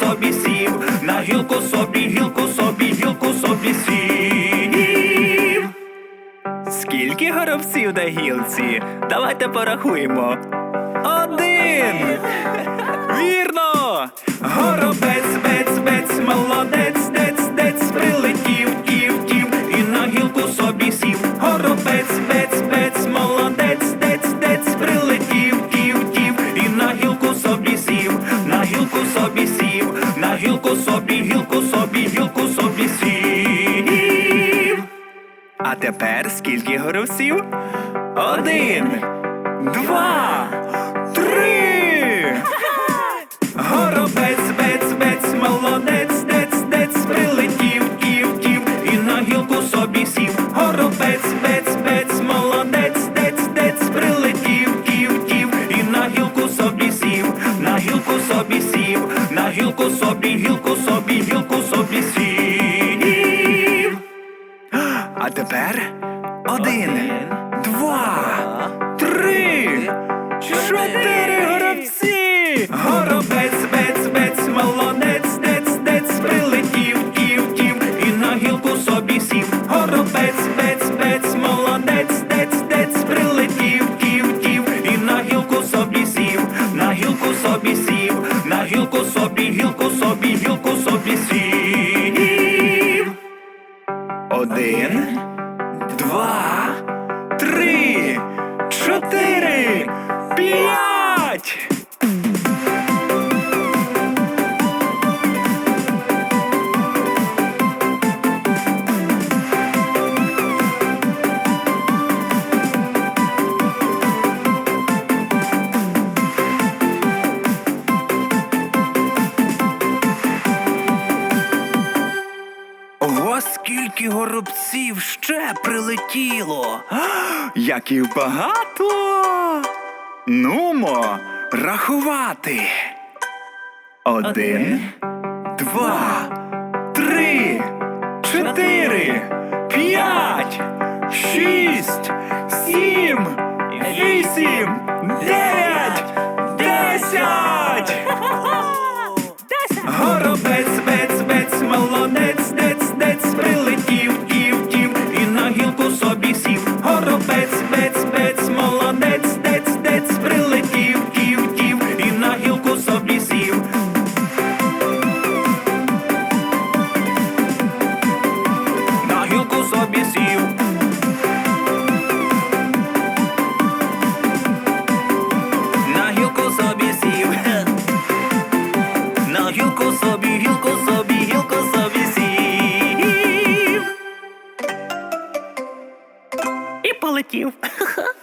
собі сів, на гілку собі, гілку собі, гілку собі сів. Скільки горобців на гілці? Давайте порахуємо. Один. Вірно! Горобець, бець, бець, молодець, дець, дець, прилетів, тів, тів, і на гілку собі сів. Горобець, бець, бець, молодець, дець, дець, прилетів, тів, тів, і на гілку собі сів, на гілку собі сів гілку собі, гілку собі, гілку собі сів. А тепер скільки горобців? Один, два, на гілку собі, гілку собі, сів, на гілку собі, гілку собі, гілку собі сів. Один, два, три, скільки горобців ще прилетіло. Як їх багато. Нумо рахувати. Один, два, собі сів. На гілку собі сів. На гілку собі, гілку собі, гілку собі сів. І полетів.